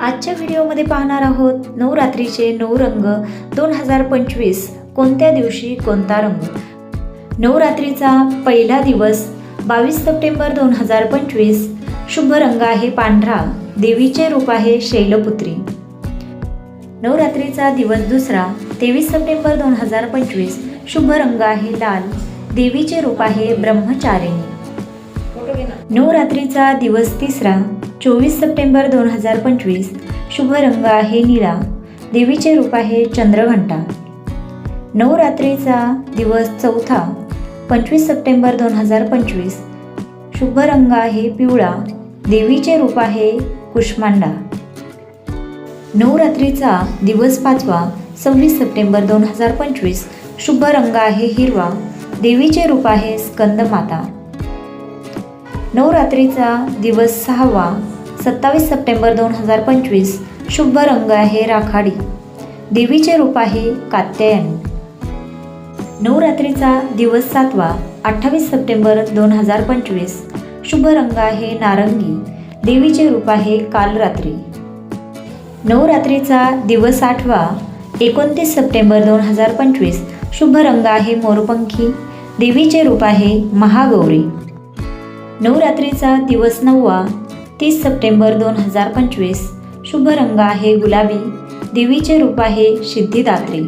आजच्या व्हिडिओमध्ये पाहणार आहोत नवरात्रीचे नऊ रंग दोन हजार पंचवीस कोणत्या दिवशी कोणता रंग? नवरात्रीचा पहिला दिवस बावीस सप्टेंबर दोन हजार पंचवीस. शुभ रंग आहे पांढरा. देवीचे रूप आहे शैलपुत्री. नवरात्रीचा दिवस दुसरा तेवीस सप्टेंबर दोन हजार पंचवीस. शुभ रंग आहे लाल. देवीचे रूप आहे ब्रह्मचारिणी. नवरात्रीचा दिवस तिसरा चोवीस सप्टेंबर दोन हजार पंचवीस. शुभ रंग आहे निळा. देवीचे रूप आहे चंद्रघंटा. नवरात्रीचा दिवस चौथा पंचवीस सप्टेंबर दोन हजार पंचवीस. शुभ रंग आहे पिवळा. देवीचे रूप आहे कुष्मांडा. नवरात्रीचा दिवस पाचवा सव्वीस सप्टेंबर दोन हजार पंचवीस. शुभ रंग आहे हिरवा. देवीचे रूप आहे स्कंदमाता. नवरात्रीचा दिवस सहावा सत्तावीस सप्टेंबर दोन हजार पंचवीस शुभ रंग आहे राखाडी. देवीचे रूप आहे कात्यायनी. नवरात्रीचा दिवस सातवा अठ्ठावीस सप्टेंबर दोन हजार पंचवीस शुभ रंग आहे नारंगी. देवीचे रूप आहे कालरात्री. नवरात्रीचा दिवस आठवा एकोणतीस सप्टेंबर दोन हजार पंचवीस शुभ रंग आहे मोरपंखी. देवीचे रूप आहे महागौरी. नवरात्रीचा दिवस नववा तीस सप्टेंबर दोन हजार पंचवीस. शुभ रंग आहे गुलाबी देवीचे रूप आहे सिद्धिदात्री.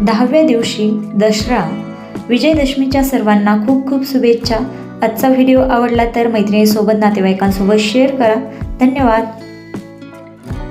दहाव्या दिवशी दसरा. विजयदशमीच्या सर्वांना खूप खूप शुभेच्छा. आजचा व्हिडिओ आवडला तर मैत्रिणीसोबत नातेवाईकांसोबत शेअर करा. धन्यवाद.